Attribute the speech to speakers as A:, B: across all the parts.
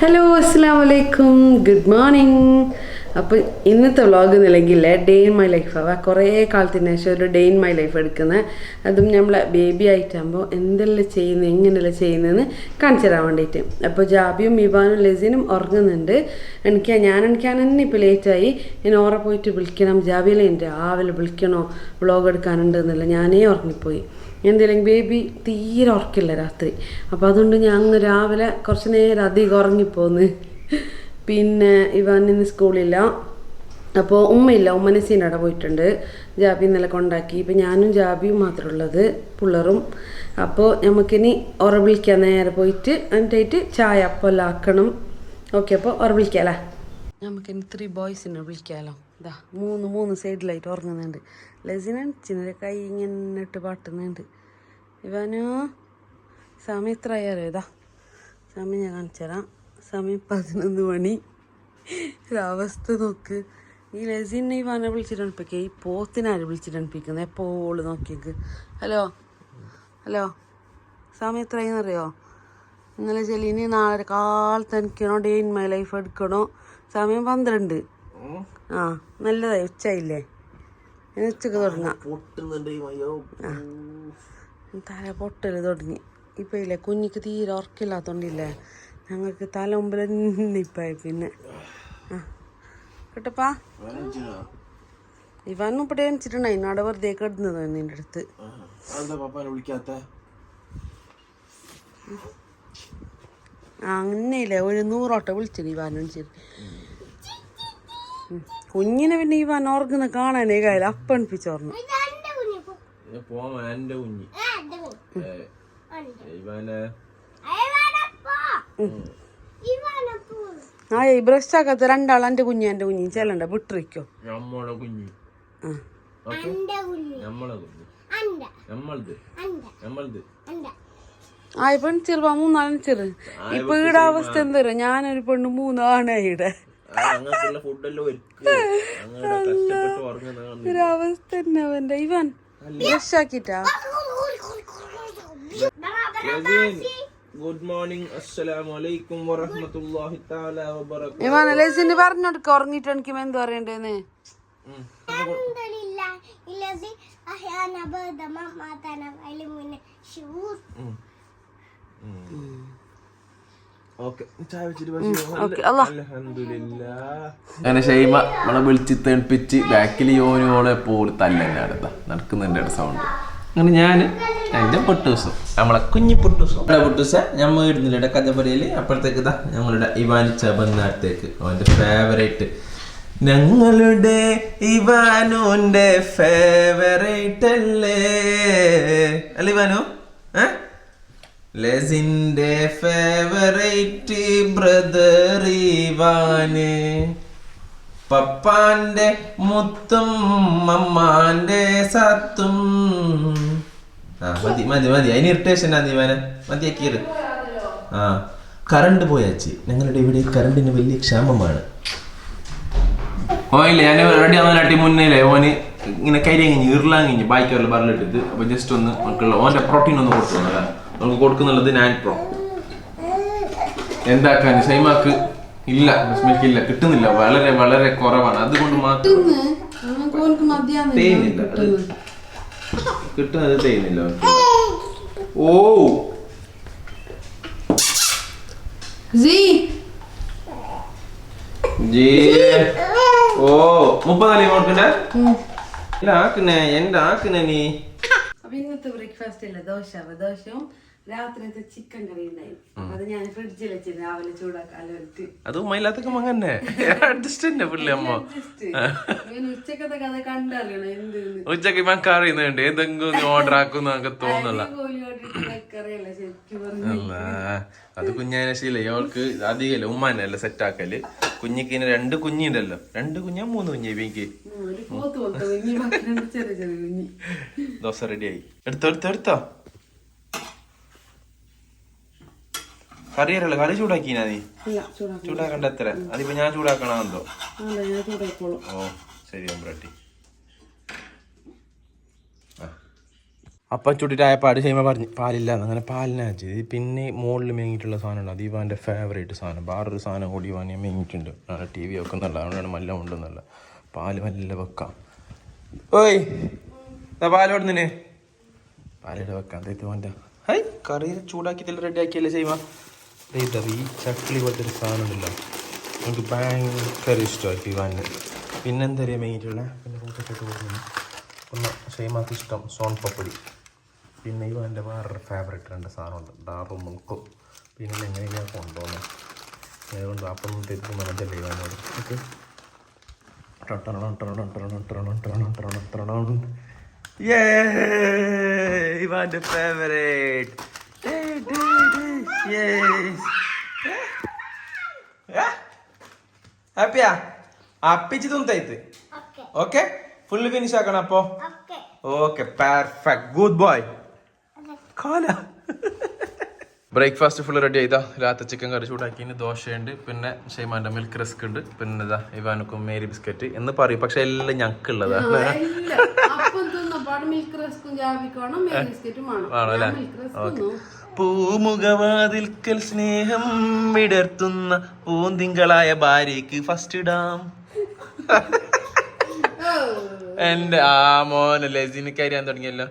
A: Hello അസ്സാം വലൈക്കും good morning അപ്പോൾ ഇന്നത്തെ വ്ളോഗ് എന്നില്ലെങ്കിൽ ഡേ ഇൻ മൈ ലൈഫ് ആവാ കുറേ കാലത്തിന് ശേഷം ഒരു ഡേ ഇൻ മൈ ലൈഫ് എടുക്കുന്നത്. അതും നമ്മളെ ബേബി ആയിട്ടാകുമ്പോൾ എന്തെല്ലാം ചെയ്യുന്നത് എങ്ങനെയല്ല ചെയ്യുന്നതെന്ന് കാണിച്ചു തരാൻ വേണ്ടിയിട്ട്. അപ്പോൾ ജാബിയും മിബാനും ലസീനും ഉറങ്ങുന്നുണ്ട്. എനിക്ക് ഞാൻ എനിക്കാൻ തന്നെ ഇപ്പോൾ ലേറ്റായി ഞാൻ ഓറെ പോയിട്ട് വിളിക്കണം. ജാബിയിലെ എന്റെ രാവിലെ വിളിക്കണോ? വ്ളോഗ് എടുക്കാനുണ്ട് എന്നല്ല ഞാനേ ഉറങ്ങിപ്പോയി. എന്തെങ്കിലും ബേബി തീരെ ഉറക്കില്ല രാത്രി. അപ്പോൾ അതുകൊണ്ട് ഞാൻ അങ്ങ് രാവിലെ കുറച്ച് നേരം അധികം ഉറങ്ങിപ്പോന്ന്. പിന്നെ ഇവൻ ഇന്ന് സ്കൂളില്ല. അപ്പോൾ ഉമ്മയില്ല. ഉമ്മ നസീന്റെ അവിടെ പോയിട്ടുണ്ട്. ജാബി ഇന്നലെ കൊണ്ടാക്കി. ഇപ്പം ഞാനും ജാബിയും മാത്രമേ ഉള്ളത് പിള്ളറും. അപ്പോൾ നമുക്കിനി ഉറ വിളിക്കാൻ നേരെ പോയിട്ട് എന്നിട്ടായിട്ട് ചായ അപ്പോൾ ആക്കണം. ഓക്കെ അപ്പോൾ ഉറ വിളിക്കാമല്ലേ നമുക്കിനി ത്രീ ബോയ്സിനെ വിളിക്കാമല്ലോ ഇതാ മൂന്ന് മൂന്ന് സൈഡിലായിട്ട് ഉറങ്ങുന്നുണ്ട്. ലസിന അച്ഛനെ കൈ ഇങ്ങനെ ഇട്ട് പാട്ടുന്നുണ്ട്. ഇവനു? സമയം ഇത്ര ഇതാ സമയം ഞാൻ കാണിച്ചു തരാം. സമയം പതിനൊന്ന് മണി. അവസ്ഥ നോക്ക്. ഈ ലസിനെ ഇവനെ വിളിച്ചിട്ടണിപ്പിക്കുക ഈ പോത്തിനാര് വിളിച്ചിട്ടണിപ്പിക്കുന്നത് എപ്പോഴും നോക്കിയേക്ക്. ഹലോ? ഹലോ? സമയം എത്രയെന്നറിയോ ഇന്നലെ ചെല്ലിന് നാളെ കാലത്ത് എനിക്കണോ ഡേ ഇൻ മൈ ലൈഫ് എടുക്കണോ? സമയം പന്ത്രണ്ട്. ആ നല്ലതായി. ഉച്ചയില്ലേ ഉച്ചയ്ക്ക് തുടങ്ങാം. തല പൊട്ടൽ തുടങ്ങി. ഇപ്പം ഇല്ലേ കുഞ്ഞിക്ക് തീരെ ഉറക്കില്ലാത്തോണ്ടില്ലേ? ഞങ്ങൾക്ക് തല മുമ്പിൽ നിപ്പായി പിന്നെ. ആ. കേട്ടപ്പാ? ഇവനും ഇവിടെ എണിച്ചിട്ടുണ്ടായി അവിടെ വെറുതെ കിടന്നത് നിന്റെ അടുത്ത്. അങ്ങനെയില്ലേ. ഒരു നൂറോട്ടം വിളിച്ചിട്ട് ഇവാൻ വിളിച്ചിട്ട്. കുഞ്ഞിനെ പിന്നെ ഈ വനോർക്കുന്ന കാണാനേ കാര്യം അപ്പണിപ്പിച്ചോർന്നു
B: പോവാ എന്റെ കുഞ്ഞി. ഇവനെ.
A: ആ ഈ ബ്രഷ് ആക്കാത്ത രണ്ടാൾ എന്റെ കുഞ്ഞു എന്റെ കുഞ്ഞി. ചെല്ലണ്ട വിട്ടിരിക്കോ ആ. പെൺ ചെറുപ്പ മൂന്നാളും ചെറു ഇപ്പൊ ഈടെ അവസ്ഥ എന്താ ഞാനൊരു പെണ്ണ് മൂന്നാണ് ഈടെ
B: ഞങ്ങൾക്കുള്ള ഫുഡെല്ലാം ഒരുക്കുക ഞങ്ങളുടെ കഷ്ടപ്പെട്ട് ഉറങ്ങുന്ന
A: ഒരവസ്ഥ തന്നെ അവന്റെ. ഇവൻ രക്ഷാക്കിട്ടാ
B: ഗുഡ് മോർണിംഗ് അസ്സലാമു അലൈക്കും വറഹ്മത്തുള്ളാഹി തആല വബറകാതുഹു
A: ഇമാൻ ലെസിന് പറഞ്ഞു കൊടുക്ക ഉറങ്ങിട്ട് എനിക്ക് എന്ത് പറയണ്ടേന്ന്
B: അഹ്യാന ബദമ മാതന
A: അലിമുന ഷൂർ
B: അങ്ങനെ ഷൈമ നമ്മളെ വിളിച്ച് തെണിപ്പിച്ച് ബാക്കിൽ യോനോളെ പോൾ തല്ലെന്നെ അടുത്ത നടക്കുന്നുണ്ട് അടുത്ത സൗണ്ട് അങ്ങനെ ഞാൻ എന്റെ പൊട്ടൂസം. നമ്മളെ കുഞ്ഞി പൊട്ടൂസം. നമ്മളെ പൊട്ടൂസ ഞാൻ ഇടുന്നില്ല കഥപരയിൽ അപ്പോഴത്തേക്ക് ഇതാ ഞങ്ങളുടെ ഇവാൻ ബന്നാടത്തേക്ക് അവന്റെ ഫേവറേറ്റ് ഞങ്ങളുടെ ഇവാനോന്റെ ഫേവറേറ്റ് അല്ലേ? അല്ല ഇവാനോ? ഏ? ലെസിന്റെ ഫേവറേറ്റ് ബ്രദർ ഇവാന്. പപ്പാന്റെ മുത്തും മമ്മാന്റെ സത്തും. മതി മതി മതി. അതിന് ഇറിറ്റേഷൻ ആണ് ഇവാന്. മതിയാക്കിയത് ആ കറണ്ട് പോയാച്ചി. ഞങ്ങളുടെ ഇവിടെ കറണ്ടിന് വലിയ ക്ഷാമമാണ്. ഓയില്ലേ ഞാൻ റെഡി ആവാനാട്ടി മുന്നേലേ ഓന് ഇങ്ങനെ കരി കഴിഞ്ഞ് ഇറലാൻ കഴിഞ്ഞ് ബായിക്കാറിൽ പറഞ്ഞിട്ടിട്ട് അപ്പൊ ജസ്റ്റ് ഒന്ന് മക്കളുള്ള ഓന്റെ പ്രോട്ടീൻ ഒന്ന് കൊടുത്തു തന്നതാ. നമുക്ക് കൊടുക്കുന്നുള്ളത് നാൻ പ്രോ എന്താക്കാൻ സൈമാക്ക് ഇല്ല ബിസ്മിൽക്ക് ഇല്ല കിട്ടുന്നില്ല. വളരെ വളരെ കുറവാണ്. അതുകൊണ്ട് മാത്രം തേയുന്നില്ല കിട്ടുന്നത് തേയുന്നില്ല. ഓ! ഓ! മുപ്പതല്ലേ കൊടുക്കണ്ടേ? ഇല്ല ആക്കുന്നേ എന്റെ ആക്കുന്നേ നീ
A: അപ്പൊ ഇന്നത്തെ ബ്രേക്ക്ഫാസ്റ്റ് ഇല്ല? ദോശ ദോശവും ദോശയും രാത്രിയത്തെ ചിക്കൻ കറി അത് ഞാൻ ഫ്രിഡ്ജിൽ വെച്ച് രാവിലെ ചൂടാക്കാൻ വേണ്ടിട്ട്
B: അത് ഉമ്മയില്ലാത്തൊക്കെ മകന്നെ അഡ്ജസ്റ്റ് തന്നെ പുള്ളി അമ്മ.
A: ഇവന് ഉച്ചക്കത്തെ കഥ കണ്ടറിയണം എന്ത്
B: ഉച്ചയ്ക്ക് മക്ക അറിയുന്നുണ്ട് ഏതെങ്കിലും ഓർഡർ ആക്കുന്നു നമുക്ക് തോന്നില്ല അത് കുഞ്ഞാനെ ശീല. അവൾക്ക് അധികം ഉമ്മാനല്ല സെറ്റ് ആക്കൽ. കുഞ്ഞിക്ക് ഇനി രണ്ട് കുഞ്ഞിണ്ടല്ലോ രണ്ട് കുഞ്ഞാ മൂന്ന് കുഞ്ഞി എനിക്ക് ദോശ റെഡിയായി എടുത്തോ എടുത്തോ എടുത്തോ. കറിയറല്ലോ കറി ചൂടാക്കിനാ നീ? ചൂടാക്കണ്ട എത്ര? അതിപ്പോ ഞാൻ ചൂടാക്കണമെന്തോ
A: ഞാൻ ചൂടാക്കോളൂ
B: ഓ ശരി അമ്പ്രട്ടി. അപ്പം ചുട്ടിട്ടായ പാട് ചെയ്യുമ്പോൾ പറഞ്ഞു പാലില്ല അങ്ങനെ പാലിനാച്ച് പിന്നെ മുകളിൽ മേങ്ങിയിട്ടുള്ള സാധനമുണ്ട് അത് ഇവാന്റെ ഫേവറേറ്റ് സാധനം. വേറൊരു സാധനം കൂടി ഇവാൻ ഞാൻ മേങ്ങിയിട്ടുണ്ട്. നാളെ ടി വി വെക്കുന്നുണ്ട് അതുകൊണ്ടാണ് മല്ല ഉണ്ടെന്നല്ല പാൽ മല്ല വെക്കാം. ഓയ് ദാ പാൽ കൊടുന്നിന്. പാലിടെ വെക്കാം. അതായത് വേണ്ട ഹൈ കറി ചൂടാക്കി റെഡി ആക്കിയല്ലേ ഇതാ ഈ ചക്ലി പോലത്തെ ഒരു സാധനം ഉണ്ടല്ലോ എനിക്ക് ഭയങ്കര ഇഷ്ടമായി ഇവാന് പിന്നെന്താ പറയുക മെയിനായിട്ടുള്ള പിന്നെ കൂട്ടിട്ട് കൊടുക്കുന്നു ഒന്ന് ഷെയ്മാക്ക് ഇഷ്ടം സോൺ പപ്പടി പിന്നെ ഇവന്റെ വേറൊരു ഫേവറേറ്റ് രണ്ട് സാധനമുണ്ട് ഡാറും മുൾക്കും പിന്നെ എങ്ങനെയൊക്കെയാണ് കൊണ്ടുപോകുന്നത് അതുകൊണ്ട് അപ്പം തെറ്റും മനസ്സിലല്ലേ ഇവനോട് ഓക്കെ ഇവാന്റെ ഫേവറേറ്റ് ഹാപ്പിയാ അപ്പിച്ച് തുന്തായിത്ത്
C: ഓക്കെ
B: ഓക്കെ ഫുള്ള് ഫിനിഷ് ആക്കണം അപ്പോ.
C: Okay
B: okay perfect good boy കാല ബ്രേക്ക്ഫാസ്റ്റ് ഫുള്ള് റെഡി ചെയ്താ രാത്രി ചിക്കൻ കറി ചൂടാക്കിന് ദോശയുണ്ട് പിന്നെ ഷെയ്മാന്റെ മിൽക്ക് റിസ്ക് ഉണ്ട് പിന്നെ ഇതാ ഇവാനുക്കും മേരി ബിസ്ക്കറ്റ് എന്ന് പറയും. പക്ഷെ എല്ലാം ഞങ്ങൾക്കുള്ളതാണ്
A: അപ്പം തിന്നപ്പാട്
B: പൂമുഖവാതിൽക്കൽ സ്നേഹം വിടർത്തുന്ന പൂന്തിങ്കളായ ഭാര്യക്ക് ഫസ്റ്റ് ഇടാം. എന്റെ ആ മോനല്ലേ ജിനിക്ക് അറിയാൻ തുടങ്ങിയല്ലോ.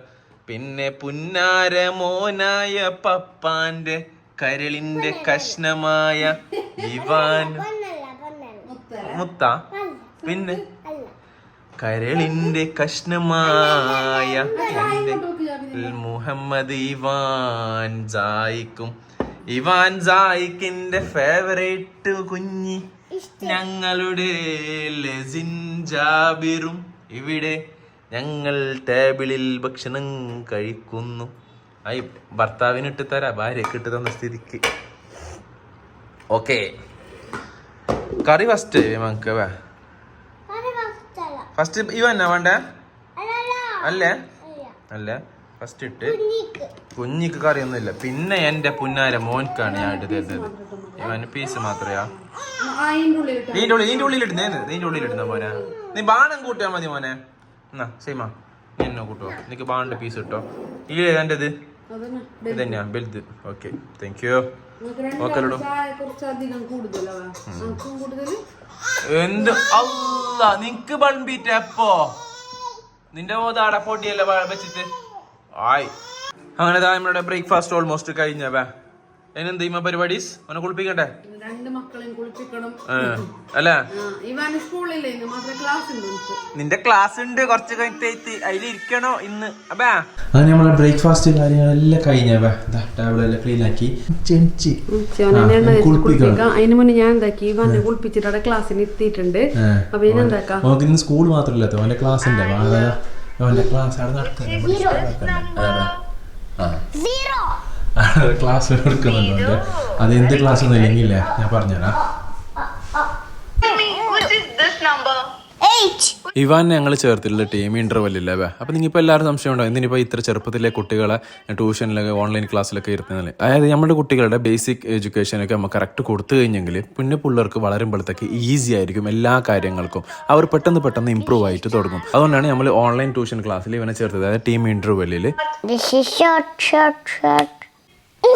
B: പിന്നെ പുന്നാര മോനായ പപ്പാന്റെ കരളിന്റെ കഷ്ണമായ ഇവാൻ. മുത്ത? പിന്നെ? കരളിന്റെ കഷ്ണമായ മുഹമ്മദ് ഇവാൻ ജായിക്കും. ഇവാൻ ജായിക്കിന്റെ ഫേവറേറ്റ് കുഞ്ഞി ഞങ്ങളുടെ ലെസിൻ ജാബിറും. ഇവിടെ ഞങ്ങൾ ടേബിളിൽ ഭക്ഷണം കഴിക്കുന്നു. ആയി ഭർത്താവിന് ഇട്ട് തരാ. ഭാര്യക്ക് ഇട്ട് തന്ന സ്ഥിതിക്ക്. ഓക്കെ. കറി ഫസ്റ്റ് നമുക്ക് ഫസ്റ്റ് ഇവ എന്നാ
C: വേണ്ട?
B: അല്ലേ?
C: അല്ല.
B: ഫസ്റ്റ് ഇട്ട്.
C: കുഞ്ഞിക്ക്.
B: കറിയൊന്നുമില്ല പിന്നെ എന്റെ പുന്നാര മോൻക്കാണ് ഞാൻ ഇട്ട് തരുന്നത്. ഇവന് പീസ് മാത്രയാ. നീന്റെ ഉള്ളിൽ നീന്റെ ഉള്ളിൽ ഇടുന്നേ നീന്റെ ഉള്ളിൽ ഇടുന്ന മോനെ. നീ ബാണം കൂട്ടിയാ മതി മോനെ. എന്നാ സീമ നീ എന്നോ കൂട്ടുവോ? നിനക്ക് ബാണിന്റെ പീസ് കിട്ടോ ഈ എന്റേത് ഇത് തന്നെയാ. വലുത് ഓക്കെ. താങ്ക് യു ഓക്കെ എന്ത്? അല്ല നിനക്ക് ബൺബീറ്റ് എപ്പോ? നിന്റെ പോതാടെ അടപ്പൊട്ടിയല്ലേ വെച്ചിട്ട്? ആയി. അങ്ങനെ നമ്മളുടെ ബ്രേക്ക്ഫാസ്റ്റ് ഓൾമോസ്റ്റ് കഴിഞ്ഞ ബേ അതിനെന്ത് ചെയ്യുമ്പോ പരിപാടീസ്? അവനെ കുളിപ്പിക്കണ്ടേ?
A: രണ്ട് മക്കളെയും കുളിപ്പിക്കണം.
B: അല്ല?
A: ആ, സ്കൂളില്ലേ ഇന്ന്? മാത്രമേ ക്ലാസ് ഉണ്ട്
B: നിന്റെ ക്ലാസ് ഉണ്ട് കുറച്ച് കഴിഞ്ഞിട്ട് അതിലിരിക്കണോ ഇന്ന്? അബാ. അത് നമ്മളെ ബ്രേക്ക്ഫാസ്റ്റ് കാര്യങ്ങളെല്ലാം കഴിഞ്ഞ ടേബിളെല്ലാം ക്ലീൻ ആക്കി. ചെഞ്ചി
A: കുളിപ്പിക്കാം അതിന് മുന്നേ ഞാൻ എന്താക്കി? ഇവാനെ കുളിപ്പിച്ചിട്ട് അവിടെ ക്ലാസ്സിന് എത്തിയിട്ടുണ്ട്. അപ്പൊ ഞാൻ എന്താക്കാം?
B: നമുക്ക് ഇന്ന് സ്കൂൾ മാത്രമല്ല അവന്റെ ക്ലാസ് ഉണ്ട്. അവന്റെ ക്ലാസ് അവിടെ നടക്കുന്നത്
C: സീറോ
B: ക്ലാസ് എടുക്കുന്നുണ്ട് അത് എന്ത് ക്ലാസ് ഒന്നും ഇല്ലെങ്കിലേ ഞാൻ പറഞ്ഞുതരാം. ഇവാൻ ഞങ്ങൾ ചേർത്തിട്ടുള്ള ടീം ഇന്റർവെൽ ഇല്ലേ വേ? അപ്പൊ നിങ്ങൾക്ക് ഇപ്പോൾ എല്ലാവരും സംശയം ഉണ്ടോ? എന്തിനിപ്പോൾ ഇത്ര ചെറുപ്പത്തിലെ കുട്ടികളെ ട്യൂഷനിലൊക്കെ ഓൺലൈൻ ക്ലാസ്സിലൊക്കെ ഇരുത്തുന്നത് അതായത് നമ്മുടെ കുട്ടികളുടെ ബേസിക് എഡ്യൂക്കേഷനൊക്കെ നമ്മൾ കറക്റ്റ് കൊടുത്തു കഴിഞ്ഞെങ്കിൽ പിന്നെ പിള്ളേർക്ക് വളരുമ്പോഴത്തേക്ക് ഈസി ആയിരിക്കും എല്ലാ കാര്യങ്ങൾക്കും. അവർ പെട്ടെന്ന് പെട്ടെന്ന് ഇമ്പ്രൂവ് ആയിട്ട് തുടങ്ങും. അതുകൊണ്ടാണ് നമ്മൾ ഓൺലൈൻ ട്യൂഷൻ ക്ലാസ്സിൽ ഇവനെ ചേർത്തത്. അതായത് ടീം ഇന്റർവെല്ലിൽ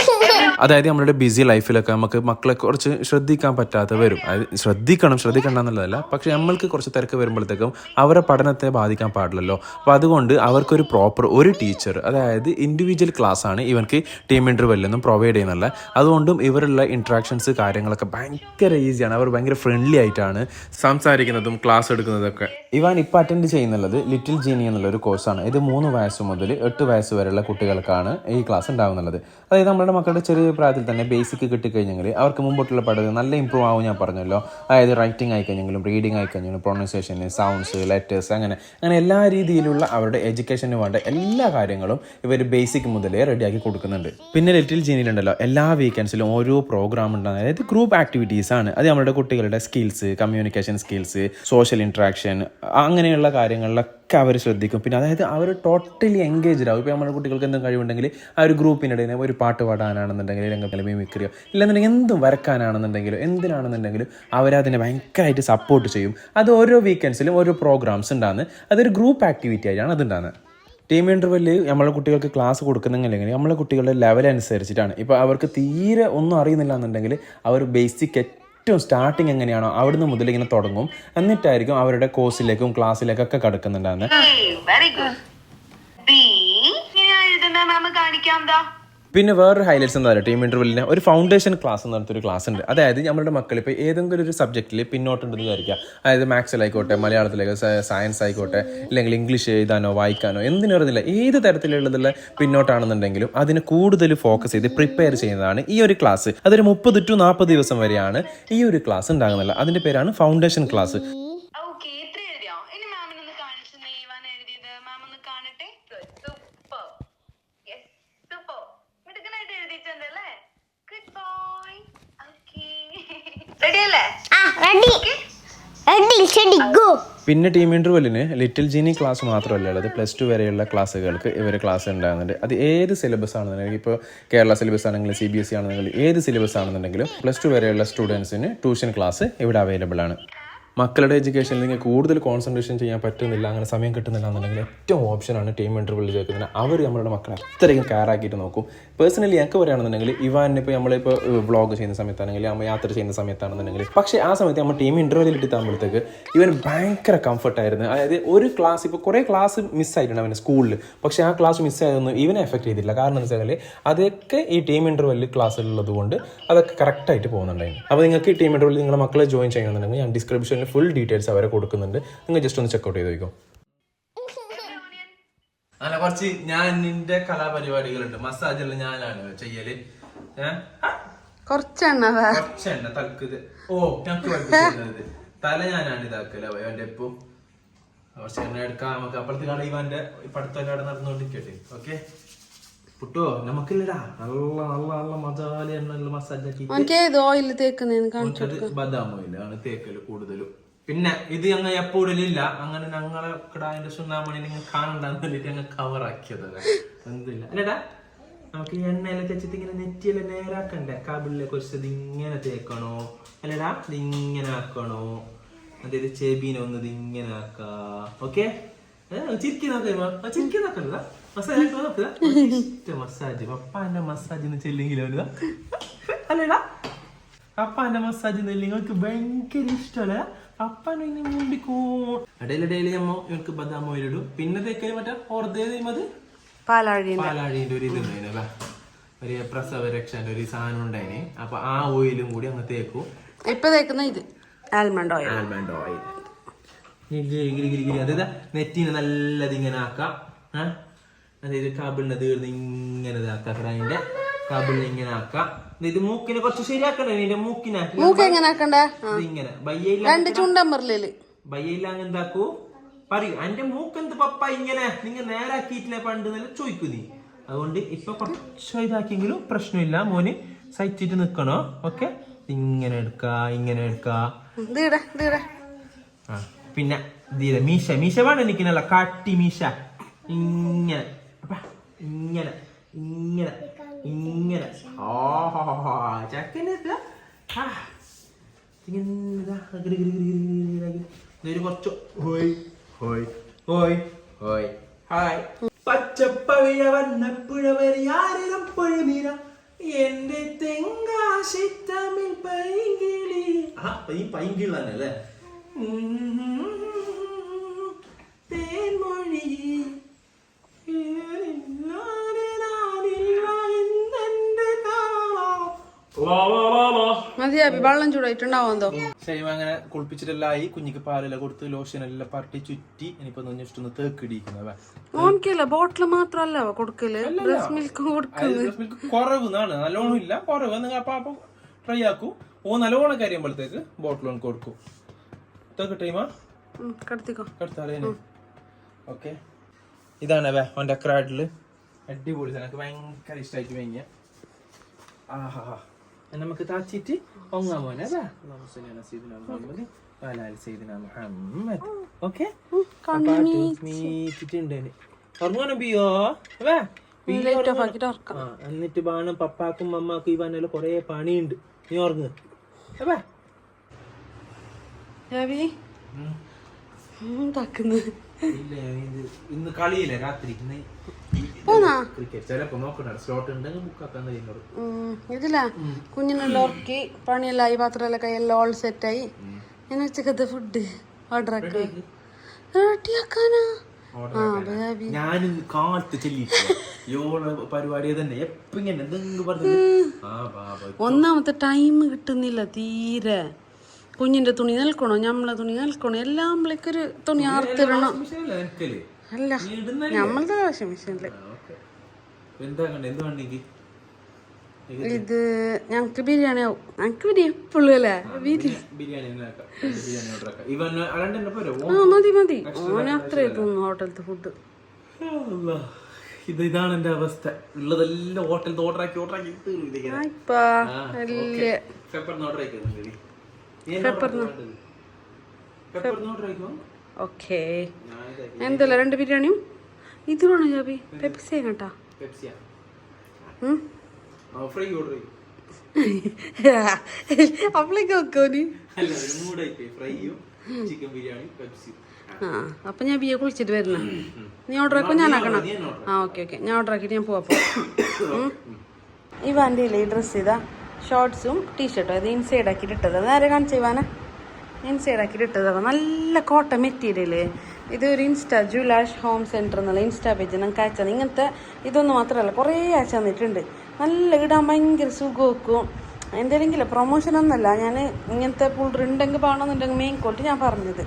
B: അതായത് നമ്മളുടെ ബിസി ലൈഫിലൊക്കെ നമുക്ക് മക്കളെ കുറച്ച് ശ്രദ്ധിക്കാൻ പറ്റാതെ വരും. അതായത് ശ്രദ്ധിക്കണം ശ്രദ്ധിക്കണം എന്നുള്ളതല്ല. പക്ഷെ നമ്മൾക്ക് കുറച്ച് തിരക്ക് വരുമ്പോഴത്തേക്കും അവരുടെ പഠനത്തെ ബാധിക്കാൻ പാടില്ലല്ലോ. അപ്പോൾ അതുകൊണ്ട് അവർക്കൊരു പ്രോപ്പർ ഒരു ടീച്ചർ അതായത് ഇൻഡിവിജ്വൽ ക്ലാസ് ആണ് ഇവർക്ക് ടീം ഇന്റർവെല്ലിൽ നിന്നും പ്രൊവൈഡ് ചെയ്യുന്നില്ല അതുകൊണ്ടും ഇവരുള്ള ഇൻട്രാക്ഷൻസ് കാര്യങ്ങളൊക്കെ ഭയങ്കര ഈസിയാണ് അവർ ഭയങ്കര ഫ്രണ്ട്ലി ആയിട്ടാണ് സംസാരിക്കുന്നതും ക്ലാസ് എടുക്കുന്നതൊക്കെ. ഇവൻ ഇപ്പോൾ അറ്റൻഡ് ചെയ്യുന്നുള്ളത് ലിറ്റിൽ ജീനി എന്നുള്ള ഒരു കോഴ്സാണ് ഇത് മൂന്ന് വയസ്സ് മുതൽ എട്ട് വയസ്സ് വരെയുള്ള കുട്ടികൾക്കാണ് ഈ ക്ലാസ് ഉണ്ടാകുന്നുള്ളത് അതായത് നമ്മുടെ മക്കളുടെ ചെറിയ പ്രായത്തിൽ തന്നെ ബേസിക് കിട്ടിക്കഴിഞ്ഞെങ്കിൽ അവർക്ക് മുമ്പോട്ടുള്ള പഠനം നല്ല ഇമ്പ്രൂവ് ആവും ഞാൻ പറഞ്ഞല്ലോ. അതായത് റൈറ്റിംഗ് ആയിക്കഴിഞ്ഞെങ്കിലും റീഡിംഗ് ആയിക്കഴിഞ്ഞെങ്കിലും പ്രൊണൗൺസിയേഷൻ സൗണ്ട്സ് ലെറ്റേഴ്സ് അങ്ങനെ അങ്ങനെ എല്ലാ രീതിയിലുള്ള അവരുടെ എഡ്യൂക്കേഷന് വേണ്ട എല്ലാ കാര്യങ്ങളും ഇവർ ബേസിക് മുതലേ റെഡിയാക്കി കൊടുക്കുന്നുണ്ട്. പിന്നെ ലിറ്റിൽ ജീനിയിലുണ്ടല്ലോ എല്ലാ വീക്കെൻഡ്സിലും ഓരോ പ്രോഗ്രാം ഉണ്ടാകും അതായത് ഗ്രൂപ്പ് ആക്ടിവിറ്റീസ് ആണ്. അത് നമ്മുടെ കുട്ടികളുടെ skills communication skills social interaction അങ്ങനെയുള്ള കാര്യങ്ങളിലൊക്കെ അവർ ശ്രദ്ധിക്കും. പിന്നെ അതായത് അവർ ടോട്ടലി എൻഗേജ്ഡ് ആവും. ഇപ്പോൾ നമ്മുടെ കുട്ടികൾക്ക് എന്തും കഴിവുണ്ടെങ്കിൽ ആ ഒരു ഗ്രൂപ്പിനിടയിൽ ഒരു പാട്ട് പാടാനാണെന്നുണ്ടെങ്കിൽ രംഗത്തിൽ മിമിക്രിയോ ഇല്ലെന്നുണ്ടെങ്കിൽ എന്തും വരക്കാനാണെന്നുണ്ടെങ്കിലോ എന്തിനാണെന്നുണ്ടെങ്കിലും അവരതിനെ ഭയങ്കരമായിട്ട് സപ്പോർട്ട് ചെയ്യും. അത് ഓരോ വീക്കെൻഡ്സിലും ഓരോ പ്രോഗ്രാംസ് ഉണ്ടാകുന്നത് അതൊരു ഗ്രൂപ്പ് ആക്ടിവിറ്റി ആയിട്ടാണ് അതുണ്ടാകുന്നത്
D: ടീം ഇന്റർവെല്ലിൽ നമ്മളെ കുട്ടികൾക്ക് ക്ലാസ് കൊടുക്കുന്നെങ്കിൽ നമ്മളെ കുട്ടികളുടെ ലെവൽ അനുസരിച്ചിട്ടാണ്. ഇപ്പോൾ അവർക്ക് തീരെ ഒന്നും അറിയുന്നില്ല എന്നുണ്ടെങ്കിൽ അവർ ബേസിക് ഏറ്റവും സ്റ്റാർട്ടിങ് എങ്ങനെയാണോ അവിടുന്ന് മുതൽ ഇങ്ങനെ തുടങ്ങും. എന്നിട്ടായിരിക്കും അവരുടെ കോഴ്സിലേക്കും കടക്കുന്നുണ്ടാകുന്നത്
E: വെരി ഗുഡ് ഇങ്ങനെ എഴുതുന്ന മാം കാണിക്കാം ദാ
D: പിന്നെ വേറൊരു ഹൈലൈറ്റ്സ് എന്താ പറയുക? ടീം ഇന്റർവെല്ലിന് ഒരു ഫൗണ്ടേഷൻ ക്ലാസ് എന്ന് പറഞ്ഞിട്ടൊരു ക്ലാസ് ഉണ്ട്. അതായത് നമ്മുടെ മക്കൾ ഇപ്പോൾ ഏതെങ്കിലും ഒരു സബ്ജക്റ്റിൽ പിന്നോട്ടുണ്ടെന്ന് വിചാരിക്കുക. അതായത് മാത്സിലായിക്കോട്ടെ മലയാളത്തിലേക്ക് സയൻസ് ആയിക്കോട്ടെ അല്ലെങ്കിൽ ഇംഗ്ലീഷ് എഴുതാനോ വായിക്കാനോ എന്തിനും അറിയില്ല ഏത് തരത്തിലുള്ളതുള്ള പിന്നോട്ടാണെന്നുണ്ടെങ്കിലും അതിന് കൂടുതൽ ഫോക്കസ് ചെയ്ത് പ്രിപ്പയർ ചെയ്യുന്നതാണ് ഈ ഒരു ക്ലാസ് അതൊരു മുപ്പത് ടു നാൽപ്പത് ദിവസം വരെയാണ് ഈ ഒരു ക്ലാസ് ഉണ്ടാകുന്നില്ല അതിന്റെ പേരാണ് ഫൗണ്ടേഷൻ ക്ലാസ്
E: ഓക്കെ ഇത്ര എഴുതിയോ ഇനി മാമിനൊന്ന് കാണിച്ചു നെയ്വാൻ എഴുതിയത് മാം ഒന്ന് കാണട്ടെ സൂപ്പർ യെസ് സൂപ്പർ മിടുക്കനായിട്ട് എഴുതിയിട്ടുണ്ടല്ലേ ഗുഡ് ബോയ് ഓക്കെ റെഡി അല്ലേ
C: ആ റെഡി റെഡി ഷെഡി ഗോ
D: പിന്നെ ടീം ഇന്റർവെല്ലിന് ലിറ്റിൽ ജീനി ക്ലാസ് മാത്രമല്ല ഉള്ളത്? പ്ലസ് ടു വരെയുള്ള ക്ലാസ്സുകൾക്ക് ഇവർ ക്ലാസ് ഉണ്ടാകുന്നുണ്ട്. അത് ഏത് സിലബസ് ആണെന്നുണ്ടെങ്കിൽ ഇപ്പോൾ കേരള സിലബസ് ആണെങ്കിലും സി ബി എസ് സി ആണെന്നുണ്ടെങ്കിൽ ഏത് സിലബസ് ആണെന്നുണ്ടെങ്കിലും പ്ലസ് ടു വരെയുള്ള സ്റ്റുഡൻസിന് ട്യൂഷൻ ക്ലാസ് ഇവിടെ അവൈലബിൾ ആണ്. മക്കളുടെ എഡ്യൂക്കേഷനിൽ നിങ്ങൾക്ക് കൂടുതൽ കോൺസെൻട്രേഷൻ ചെയ്യാൻ പറ്റുന്നില്ല അങ്ങനെ സമയം കിട്ടുന്നില്ല എന്നുണ്ടെങ്കിൽ ഏറ്റവും ഓപ്ഷനാണ് ടീം ഇന്റർവ്യൂവിൽ ചേർക്കുന്നത് അവർ നമ്മളുടെ മക്കളെ അത്രയും കെയർ ആക്കിയിട്ട് നോക്കും. പേഴ്സണലി ഞങ്ങൾക്ക് പറയുകയാണെന്നുണ്ടെങ്കിൽ ഇവാനിപ്പോൾ നമ്മളിപ്പോൾ വ്ളോഗ് ചെയ്യുന്ന സമയത്താണെങ്കിൽ നമ്മൾ യാത്ര ചെയ്യുന്ന സമയത്താണെന്നുണ്ടെങ്കിൽ പക്ഷേ ആ സമയത്ത് നമ്മൾ ടീം ഇന്റർവ്യൂവിൽ ഇട്ടാകുമ്പോഴത്തേക്ക് ഇവൻ ഭയങ്കര കംഫർട്ടായിരുന്നു അതായത് ഒരു ക്ലാസ് ഇപ്പോൾ കുറേ ക്ലാസ് മിസ്സായിട്ടുണ്ട് അവന്റെ സ്കൂളിൽ പക്ഷേ ആ ക്ലാസ് മിസ്സായതൊന്നും ഇവനെ എഫക്ട് ചെയ്തില്ല. കാരണം എന്ന് വെച്ചാൽ അതൊക്കെ ഈ ടീം ഇന്റർവ്യൂവിൽ ക്ലാസ്സിലുള്ളത് കൊണ്ട് അതൊക്കെ കറക്റ്റായിട്ട് പോകുന്നുണ്ടായിരുന്നു. അപ്പോൾ നിങ്ങൾക്ക് ഈ ടീം ഇന്റർവ്യൂവിൽ നിങ്ങളുടെ മക്കളെ ജോയിൻ ചെയ്യണമെന്നുണ്ടെങ്കിൽ ഞാൻ ഡിസ്ക്രിപ്ഷനിൽ ഫുൾ ഡീറ്റെയിൽസ് അവരെ കൊടുക്കുന്നുണ്ട്. നിങ്ങൾ ജസ്റ്റ് ഒന്ന് ചെക്കൗട്ട് ചെയ്ത് നോക്കും
B: അല്ല കുറച്ച് ഞാൻ നിന്റെ കലാപരിപാടികളുണ്ട്. മസാജ് എല്ലാം ഞാനാണ് ചെയ്യൽ.
A: കുറച്ചെണ്ണ
B: കുറച്ചെണ്ണ തലക്ക് ഓ ഞങ്ങൾക്ക് പഠിപ്പിച്ചിരുന്നത് തല ഞാനാണ് ഇതാക്കൽ. അവന്റെ ഇപ്പം കുറച്ച് എണ്ണ എടുക്കാം. നമുക്ക് അപ്പുറത്ത് കളി ഇവന്റെ പഠിത്തമൊക്കെ അവിടെ നടന്നുകൊണ്ടിരിക്കട്ടെ. ഓക്കെ പുട്ടോ നമുക്കില്ലടാ. നല്ല നല്ല നല്ല മസാല എണ്ണ മസാജ് ആക്കി
A: ഏത് ഓയിൽ കാണിച്ചു
B: ബദാം ഓയിലാണ് തേക്കൽ കൂടുതലും. പിന്നെ ഇത് ഞങ്ങൾ എപ്പോഴില്ല അങ്ങനെ ഞങ്ങളെ കിടാന്റെ സുണ്ണാമണി നിങ്ങൾ കാണണ്ടെന്ന് വേണ്ടിട്ട് ഞങ്ങൾ കവർ ആക്കിയതല്ല എന്തില്ല. അല്ലടാ നമുക്ക് ഈ എണ്ണയിലെ തേച്ചിട്ട് ഇങ്ങനെ നെറ്റിയെല്ലാം നേരാക്കണ്ടേ? കാബിളിലേക്ക് വെച്ചത് ഇങ്ങനെ തേക്കണോ? അല്ലടാ ഇത് ഇങ്ങനെ ആക്കണോ? അതായത് ചെബീനെ ഒന്ന് ഇത് ഇങ്ങനെ ആക്കാ. ഓക്കെ? ചിരിക്കുന്ന ചിരിക്കുന്നൊക്കെ ചിരിക്കി നോക്കണ്ട. മസാജ്? പപ്പാന്റെ മസാജ് എന്ന് ചെല്ലെങ്കിലോ അല്ലടാ? അപ്പാന്റെ മസാജ് നിങ്ങൾക്ക് ഭയങ്കര ഇഷ്ടമല്ല അപ്പാനെ മുണ്ടിക്കോ ഇടയിലിടയിൽ നമ്മ ഇവർക്ക് ബദാം ഓയിൽ ഇടും. പിന്നെ തേക്കൽ മറ്റേ അത്
A: പാലാഴി
B: പാലാഴിന്റെ ഒരു ഇത് ഉണ്ടായിനല്ല ഒരു പ്രസവ രക്ഷന്റെ ഒരു സാധനം ഉണ്ടായിന്. അപ്പൊ ആ ഓയിലും കൂടി അങ്ങ് തേക്കും.
A: ഇപ്പൊ തേക്കുന്ന ഇത്. Almond oil.
B: Almond oil. അതായത് നെറ്റിന് നല്ലത് ഇങ്ങനെ ആക്കാം. ആ? അതായത് കബിളിനെ തീർന്ന് ഇങ്ങനെ ഇതാക്കാം അതിന്റെ കബിളിനെ ഇങ്ങനെ ആക്കാം. ഇത് മൂക്കിനെ കുറച്ച് ശരിയാക്കണ്ടേ? നിന്റെ മൂക്കിനെ
A: മൂക്ക് എങ്ങനെ ആക്കണ്ടേ.
B: ഇങ്ങനെ ബയ്യയില്ല
A: രണ്ട് ചുണ്ടമ്പറിൽ
B: ബയ്യയില്ല എന്താക്കൂ? പറയൂ. എന്റെ മൂക്കെന്ത് പപ്പ ഇങ്ങനെ? നിങ്ങൾ നേരാക്കിയിട്ടില്ല പണ്ട് നല്ല ചോദിക്കൂ നീ. അതുകൊണ്ട് ഇപ്പൊ കുറച്ച് ഇതാക്കിയെങ്കിലും പ്രശ്നമില്ല. മോന് സഹിച്ചിട്ട് നിക്കണോ? ഓക്കെ. ഇങ്ങനെ എടുക്ക ഇങ്ങനെ എടുക്ക. പിന്നെ മീശ. മീശ വേണ്ട എനിക്കിനല്ല കാട്ടി മീശ. ഇങ്ങനെ. ഇങ്ങനെ ഇങ്ങനെ ഇങ്ങനെ. ഓഹോ ചക്കനെ. ഇതൊരു കുറച്ച് ഹോയ് ഹോയ് ഹോയ് ഹോയ്. ഹായ്. പച്ചപ്പവിഴ വന്നപ്പുഴ വരിയാരിലും പൊഴിനീര. എന്റെ തെങ്കാശിത്തമിൽ പൈങ്കിളി. ആ ഈ പൈങ്കിളി തന്നെ അല്ലേ? തേൻമൊഴി. ഏറില്ലാതെ നാനില്ല എന്നെന്റെ താളം. വാ, വാ, വാ, വാ.
A: മതിയാ വെള്ളം ചൂടായിട്ടുണ്ടാവും എന്തോ.
B: ശരി അങ്ങനെ കുളിപ്പിച്ചിട്ടെല്ലാം കുഞ്ഞിക്ക് പാലെല്ലാം കൊടുത്ത് ലോഷൻ എല്ലാം പരട്ടി ചുറ്റി ഇനിയിപ്പോ ജസ്റ്റ് ഒന്ന് തേക്കിടിക്കുന്നവ
A: ഓൻക്കില്ല ബോട്ടിൽ മാത്രല്ല കൊടുക്കൽ. ഡ്രസ് മിൽക്ക് കൊടുക്കുന്നത്
B: കുറവ് എന്നാണ് നല്ലോണം ഇല്ല കുറവ്. നിങ്ങൾ അപ്പൊ അപ്പൊ ട്രൈ ആക്കൂ. ഓ നല്ലോണം കരിയുമ്പോഴത്തേക്ക് ബോട്ടിൽ ഒന്ന് കൊടുക്കും. തേക്ക് ടൈമാ
A: കടത്തിക്കോ.
B: കടത്താറേ ഓക്കെ ഇതാണ് വേ അവന്റെ അക്രാഡിൽ അടിപൊളി സാധനം. എനിക്ക് ഭയങ്കര ഇഷ്ടമായിട്ട് വാങ്ങിയ. ആഹാ. നമുക്ക് താച്ചിട്ട് ഒങ്ങാൻ ഓക്കെ? ഉറങ്ങാനും വേ
A: ഉറക്കാം.
B: ആ എന്നിട്ട് ബാണും പപ്പാക്കും മമ്മാക്കും ഇവനെല്ലാം കൊറേ പണിയുണ്ട്. നീ ഉറങ്ങ്.
A: രവി.
F: ഇന്ന് കളിയില്ല? രാത്രി ഇന്ന്
A: കുഞ്ഞിനെല്ലാം ഉറക്കി പണിയെല്ലാം ആയി പാത്രമെല്ലാം കൈയെല്ലാം ഓൾ സെറ്റായി ഞാൻ ഉച്ചക്കത്തെ ഫുഡ് ഓർഡർ ആക്കി. റെഡിയാക്കാനാ?
F: കാലത്ത് പരിപാടി തന്നെ എപ്പിങ്ങനെ എന്തെങ്കിലും
A: ഒന്നാമത്തെ ടൈം കിട്ടുന്നില്ല തീരെ. കുഞ്ഞിന്റെ തുണി നിൽക്കണോ? ഞമ്മളെ തുണി നിൽക്കണോ? എല്ലാം നമ്മളേക്കൊരു തുണി ആർത്തിടണം. അല്ല ഞമ്മളത് വാഷിംഗ്
F: മെഷീനിൽ.
A: ഇത് ഞങ്ങക്ക് ബിരിയാണി ആവും. ഞങ്ങക്ക് ബിരിയാണി എപ്പോഴും അല്ലേ? ബിരിയാണി ആ മതി മതി. ഓനെ അത്രേ തോന്നുന്നു ഹോട്ടലത്തെ ഫുഡ്.
F: ഇത് ഇതാണ് എന്റെ അവസ്ഥ. ഉള്ളതെല്ലാം ഹോട്ടലിൽ ഓർഡർ ആക്കി ഓർഡർ ആക്കി. തീർന്നു
A: ഓക്കേ എന്തല്ല രണ്ട് ബിരിയാണിയും? ഇത് വേണോ ജാബി പെപ്സി
F: എങ്ങട്ടാ
A: അപ്പളേക്ക് ആ അപ്പൊ ഞാൻ ബിയെ കുളിച്ചിട്ട് വരണ. നീ ഓർഡർ ആക്കോ? ഞാൻ ആക്കണം. ആ ഓക്കെ ഓക്കെ ഞാൻ ഓർഡർ ആക്കിയിട്ട് ഞാൻ പോവാ ഈ വാന്റെ ഈ ഡ്രസ്സ് ചെയ്താ ഷോർട്സും ടീഷർട്ടും. അത് ഇൻസൈഡ് ആക്കിയിട്ട് ഇട്ടത്. നേരെ കാണിച്ചു ഇവാന? ഇൻസൈഡ് ആക്കിയിട്ട് ഇട്ടതാണ് നല്ല കോട്ടൺ മെറ്റീരിയൽ ഇത് ഒരു ഇൻസ്റ്റാ ജുലാഷ് ഹോം സെന്റർ എന്നുള്ള ഇൻസ്റ്റാ പേജ് നമുക്ക് അയച്ചാൽ ഇങ്ങനത്തെ ഇതൊന്നും മാത്രമല്ല കുറേ അയച്ചു തന്നിട്ടുണ്ട്. നല്ല ഇടാൻ ഭയങ്കര സുഖമൊക്കും എന്തെങ്കിലും പ്രൊമോഷൻ ഒന്നല്ല. ഞാൻ ഇങ്ങനത്തെ പുള്ളർ ഉണ്ടെങ്കിൽ പാണെന്നുണ്ടെങ്കിൽ മെയിൻ കോട്ട് ഞാൻ പറഞ്ഞത്.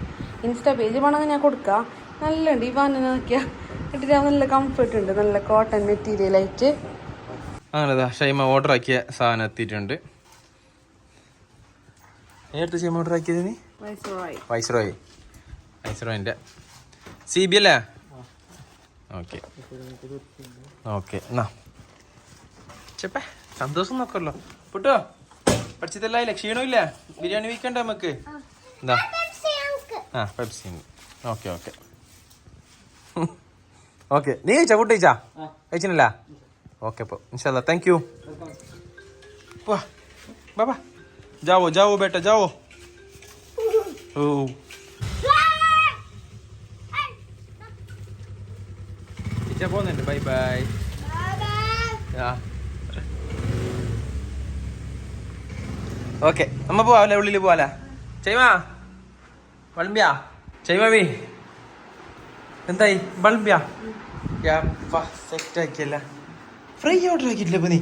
A: ഇൻസ്റ്റാ പേജ് വേണമെങ്കിൽ ഞാൻ കൊടുക്കാം. നല്ല ഉണ്ട്. ഈ വാനിനെ നോക്കിയാൽ ഇട്ടിട്ട് നല്ല കംഫർട്ട് ഉണ്ട്. നല്ല കോട്ടൺ മെറ്റീരിയലായിട്ട്
B: അങ്ങനെതാ ഷൈമ ഓർഡർ ആക്കിയ സാധനം എത്തിയിട്ടുണ്ട്. നേരത്തെ ഷൈമ ഓർഡർ ആക്കിയത് നീ?
A: വൈസ്രോയ്
B: വൈസ്രോയ് വൈസ്രോയിന്റെ സി ബി അല്ലേ? ഓക്കെ ഓക്കെ എന്നാ. ചെപ്പേ സന്തോഷം നോക്കല്ലോ. പൊട്ടോ പഠിച്ചതല്ലായില്ല ക്ഷീണമില്ല. ബിരിയാണി വീക്കണ്ട നമുക്ക്? എന്താ? ആ പെപ്സി ഓക്കെ ഓക്കെ ഓക്കെ നീ കഴിച്ചാ? ഫുഡ് കഴിച്ചാ? കഴിച്ചില്ല ഓക്കെ അപ്പോൾ ഇൻഷാല്ല താങ്ക് യു വാ ബാബാ ജാവോ ജാവോ ബേട്ട ജാവോ. ഓ. ഇച്ച പോകുന്നുണ്ട് ബൈ ബൈ. ആ. ഓക്കെ നമ്മ പോവാല്ലേ ഉള്ളിൽ പോവാലേ ചെയ്മാ വളമ്പ്യാ ചെയ്മാവി എന്തായി? വളമ്പ്യാ സെറ്റ് ആക്കിയല്ലേ. ഫ്രൈ ഓർഡർ ആക്കിയിട്ടില്ല ഇപ്പൊ നീ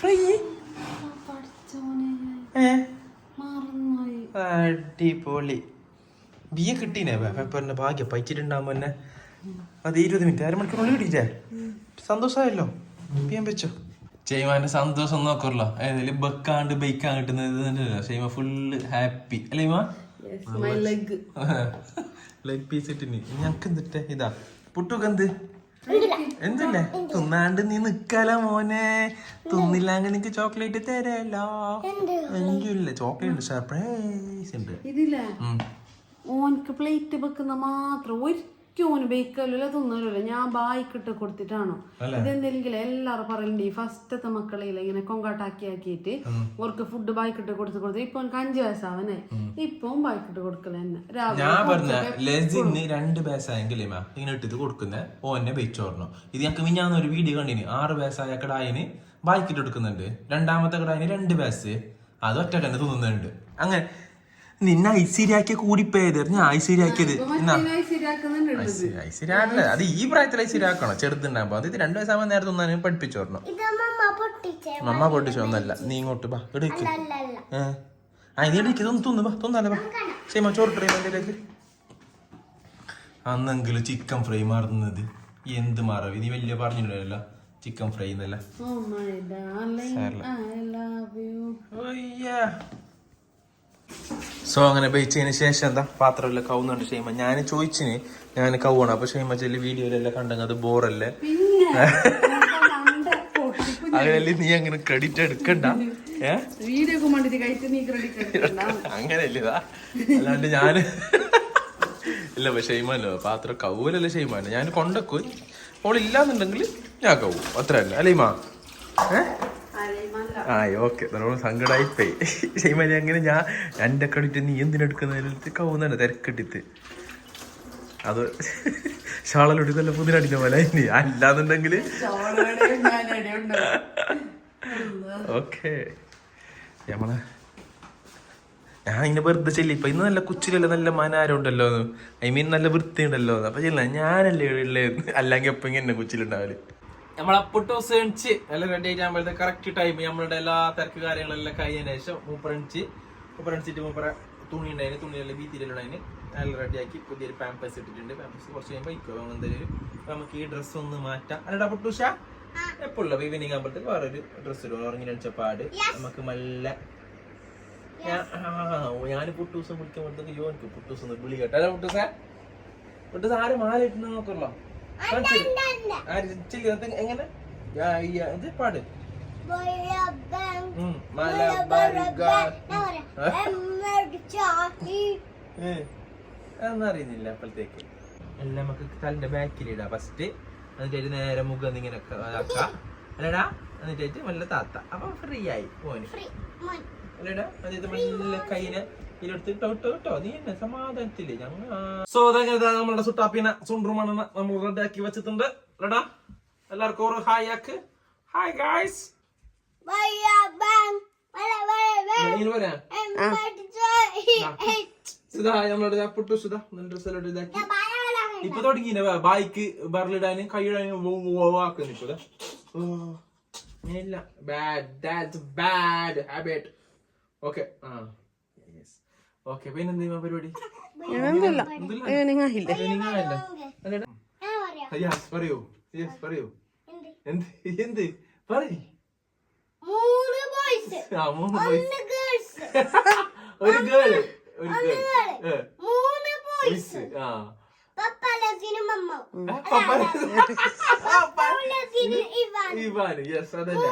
B: ഫ്രൈ അടിപൊളി. ബിയെ കിട്ടീനെ? പേപ്പറിന്റെ ഭാഗ്യം പൈച്ചിട്ടുണ്ടാകുമ്പോ തന്നെ അത് ഇരുപത് മിനിറ്റ് അരമണിക്കൂറിനുള്ളിൽ കിട്ടിയിട്ടേ സന്തോഷമായല്ലോ. ബിയാൻ വെച്ചോ. ചെയ്മാന്റെ സന്തോഷം നോക്കറല്ലോ. ഏതായാലും ബക്കാണ്ട് ബൈക്കാൻ കിട്ടുന്നത് തന്നെയല്ലോ? ചെയ്മ ഫുള്ള് ഹാപ്പി അല്ലേ മാ
A: മൈ ലെഗ്
B: ലെഗ് പീസ് ഇട്ടിന്. ഞങ്ങക്ക് എന്തിട്ടേ? ഇതാ. പുട്ടുക്കെന്ത് എന്തല്ലേ? തിന്നാണ്ട് നീ നിക്കാല മോനെ. തിന്നില്ലെങ്കിൽ നിനക്ക് ചോക്ലേറ്റ് തരല്ലോ എനിക്കില്ല. ചോക്ലേറ്റ് സർപ്രൈസ് ഉണ്ട്.
A: ഇതില്ലേ?
B: ഓൻക്ക്
A: ഓനക്ക് പ്ലേറ്റ് വെക്കുന്ന മാത്രം ഒരിക്കലും ഓന് ബേക്കല്ലോ ഞാൻ ബായിക്കിട്ട് കൊടുത്തിട്ടാണോ? ഇതെന്തെങ്കിലും എല്ലാരും പറയലുണ്ട്. ഈ ഫസ്റ്റത്തെ മക്കളെ ഇങ്ങനെ കൊങ്കാട്ടാക്കി ആക്കിയിട്ട് ഓർക്ക് ഫുഡ് ബായിക്കിട്ട് കൊടുത്ത് കൊടുത്ത് ഇപ്പൊ എനിക്ക് അഞ്ചു വയസ്സാവനെ ഇപ്പം ബായിക്കിട്ട് കൊടുക്കല തന്നെ. രാവിലെ
B: ഞാൻ പറഞ്ഞ ലെസിന് രണ്ട് വയസ്സായെങ്കിലേ മാ ഇങ്ങനെ ഇട്ടിട്ട് കൊടുക്കുന്ന. ഓന്നെ വെച്ചോർന്നു ഇത് ഞങ്ങൾക്ക് മിഞ്ഞാന്ന് ഒരു വീഡിയോ കണ്ടിന്. ആറ് വയസ്സായ കടായിന് ബായിക്കിട്ട് എടുക്കുന്നുണ്ട് രണ്ടാമത്തെ കടായിന് രണ്ട് വയസ്സ്. അത് ഒറ്റ തന്നെ തിന്നുന്നുണ്ട്. അങ്ങനെ നിന്നെ ഐശ്വര്യാക്കിയ കൂടിപ്പോയത് ഞാൻ ഐശ്വര്യാക്കിയത് ഐശ്വര്യല്ല അത് ഈ പ്രായത്തിൽ ഐശ്വര്യാക്കണം ചെറുതുണ്ടാകുമ്പോ അത് ഇത് രണ്ടു വയസ്സാകുമ്പോൾ നേരത്തെ ഒന്നാണ് പഠിപ്പിച്ചു
C: ഇത് മമ്മ പൊട്ടിച്ചേ.
B: ഒന്നല്ല. നീ ഇങ്ങോട്ട് ബാ എടുക്ക്
C: അല്ലല്ല
B: ആ നീ എടുക്ക് ഇതൊന്ന് തിന്നു ബാ തിന്നാലേ ബാ ശരി ചോറ് ട്രെയിനിലേക്ക് അന്നെങ്കിലും ചിക്കൻ ഫ്രൈ മറന്നത് എന്ത് മറവി? നീ വലിയ പറഞ്ഞിട്ടുണ്ടല്ലോ ചിക്കൻ ഫ്രൈ എന്നല്ല. സോ അങ്ങനെ ബേച്ചതിന് ശേഷം എന്താ? പാത്രമെല്ലാം കവുന്നുണ്ട് ഷെയ്മ. ഞാൻ ചോദിച്ചിന് ഞാൻ കൗവാണ് അപ്പൊ ഷെയ്മ ചെല്ലി വീഡിയോയിലെല്ലാം കണ്ടെങ്കിൽ അത് ബോറല്ലേ? അങ്ങനല്ലേ നീ അങ്ങനെ ക്രെഡിറ്റ് എടുക്കണ്ട? ഏ?
A: വീഡിയോക്ക് നീ ക്രെഡിറ്റ് എടുക്കണ്ട.
B: അങ്ങനെയല്ലേ ഇതാ? അല്ലാണ്ട് ഞാൻ ഇല്ല പക്ഷെ ഷെയ്മാനോ പാത്രം കവൂലല്ലേ ഷെയ്മാനോ ഞാൻ കൊണ്ടക്കു. ഓളില്ലാന്നുണ്ടെങ്കിൽ ഞാൻ കവു. അത്ര തന്നെ അല്ലേ മാ ഏ? ആ ഓക്കെ. നല്ലോണം സങ്കടമായിപ്പോയി ഷെയ്മാൻ അങ്ങനെ ഞാൻ എന്റെ ക്രെഡിറ്റ് നീ എന്തിനെടുക്കുന്നതിനടുത്ത് കവുന്നുണ്ട് തിരക്കിട്ടിട്ട്. അത് ഷാളലോട്ട് നല്ല പുതിനടിച്ച പോലെ ഇനി അല്ലാന്നുണ്ടെങ്കിൽ ഓക്കെ. നമ്മളെ ഞാൻ ഇങ്ങനെ വെറുതെ ചെല്ലി. ഇപ്പൊ ഇന്ന് നല്ല കുച്ചിലല്ല നല്ല മനാരം ഉണ്ടല്ലോ ഐ മീൻ നല്ല വൃത്തി ഉണ്ടല്ലോ അപ്പൊ ചെല്ലാം. ഞാനല്ലേ ഉള്ളേ അല്ലെങ്കിൽ എപ്പോ ഇങ്ങനെ കുച്ചിലുണ്ടാവൽ? നമ്മളെ പൊട്ടോസ് എണിച്ച് നല്ല റെഡി ആയിട്ട് ആകുമ്പോഴത്തെ കറക്റ്റ് ടൈം നമ്മളുടെ എല്ലാ തിരക്ക് കാര്യങ്ങളെല്ലാം കഴിഞ്ഞതിന് ശേഷം മൂപ്പറണിച്ച് മൂപ്പറണിച്ചിട്ട് മൂപ്പറ തുണി ഉണ്ടായിന് തുണിയെല്ലാം വീത്തിലുണ്ടായിരുന്നു നല്ല റെഡിയാക്കി പുതിയൊരു പാമ്പേഴ്സ് ഇട്ടിട്ടുണ്ട്. പാമ്പേഴ്സ് കുറച്ച് കഴിയുമ്പോൾ ഇക്കോ എന്തെങ്കിലും നമുക്ക് ഈ ഡ്രസ്സ് ഒന്ന് മാറ്റാം. അല്ലടാ പൊട്ടൂഷ എപ്പോഴുള്ള ഈവനിങ് ആകുമ്പോഴത്തേക്ക് വേറൊരു ഡ്രസ്സ് ഇടും. ഉറങ്ങി അടിച്ച പാട്. നമുക്ക് നല്ല ഞാൻ പുട്ടൂസം വിളിക്കുമ്പോഴത്തേക്ക് യോ എനിക്ക് പുട്ടൂസ് വിളി കേട്ടോ. അല്ല പുട്ടൂസ പുട്ടൂസ് ആരും മാല ഇട്ടുണ്ടെന്ന് നോക്കല്ലോ. എങ്ങനെ? ഇത് പാട്. അറിയുന്നില്ല അപ്പോഴത്തേക്ക്. എല്ലാം നമുക്ക് തലിന്റെ ബാക്കിലിടാം ഫസ്റ്റ് എന്നിട്ട് നേരെ മുഖം ഇങ്ങനെ ആക്കാം. അല്ലടാ? എന്നിട്ട് നല്ല താത്ത. അപ്പൊ ഫ്രീ ആയി. പോന് അല്ലടാ? എന്നിട്ട് മെല്ലെ കൈനെ സോ അതങ്ങനെ നമ്മളുടെ സുട്ടാപ്പിനെ സുണ്ട്രുമാണ് നമ്മൾ റെഡി വെച്ചിട്ടുണ്ട്. റെഡാ? എല്ലാവർക്കും ഒരു ഹായ് ആക്ക്. ഹായ് ഗായ്സ് ഇപ്പൊ തുടങ്ങി ബൈക്ക് ബർലിടാന് കൈയിടാനും ഇപ്പൊ ഇല്ല bad that's bad habit okay ആ. ഓക്കെ പിന്നെ എന്തെയ്യാ പരിപാടി? പറയൂ. യെസ് പറയൂ. എന്ത്? എന്ത്? പറയ്. ഒരു ഗേൾ ഒരു ഗേൾ
C: ബോയ്സ്
B: ആ.
C: പപ്പാലത്തിന് ഇവാൻ
B: ഇവാൻ യെസ് അതന്നെ.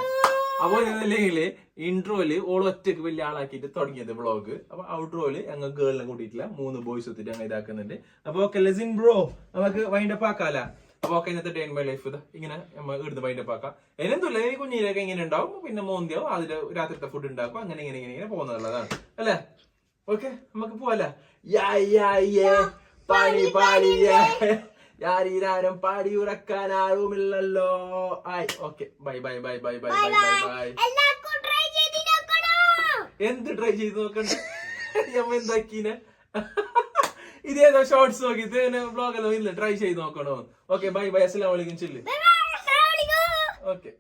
B: അപ്പൊ ഇല്ലെങ്കിൽ ഇൻട്രോയിൽ ഓൾ ഒറ്റയ്ക്ക് വലിയ ആളാക്കിയിട്ട് തുടങ്ങിയത് ബ്ലോഗ് അപ്പൊ ഔട്ട്രോയിൽ ഞങ്ങൾ ഗേളിനെ കൂട്ടിയിട്ടില്ല. മൂന്ന് ബോയ്സ് ഒത്തിട്ട് ഞങ്ങൾ ഇതാക്കുന്നുണ്ട്. അപ്പൊ ഓക്കെ ലെസിൻ ബ്രോ നമുക്ക് വൈൻഡ് അപ്പ് ആക്കാല? അപ്പൊ ഓക്കെ ഇന്നത്തെ ഡേ ഇൻ മൈ ലൈഫ് ഇതാ. ഇങ്ങനെ നമ്മൾ വൈൻഡ് അപ്പ് ആക്കാം. എന്നെന്തുമില്ല ഈ കുഞ്ഞിലൊക്കെ ഇങ്ങനെ ഉണ്ടാവും. പിന്നെ മോന്തിയാവും. അതിൽ രാത്രിത്തെ ഫുഡ് ഉണ്ടാക്കും. അങ്ങനെ ഇങ്ങനെ ഇങ്ങനെ ഇങ്ങനെ പോകുന്നതാണ് അല്ലേ? ഓക്കെ നമുക്ക് പോവാലോ? യാ യാ യേ പാടി പാടി യേ യാരീരാരം പാടി ഉറക്കാൻ ആരുമില്ലല്ലോ. ആയി okay bye bye bye bye bye bye bye bye എന്ത് ട്രൈ ചെയ്ത് നോക്കണ്ട? എന്താക്കീനെ? ഇതേതോ ഷോർട്സ് നോക്കി? ഇത് ബ്ലോഗ് എല്ലാം ഇല്ല. ട്രൈ ചെയ്ത് നോക്കണോ? ഓക്കെ ബൈ ബൈ അസ്സലാമലൈക്കും ചില്ല് ഓക്കെ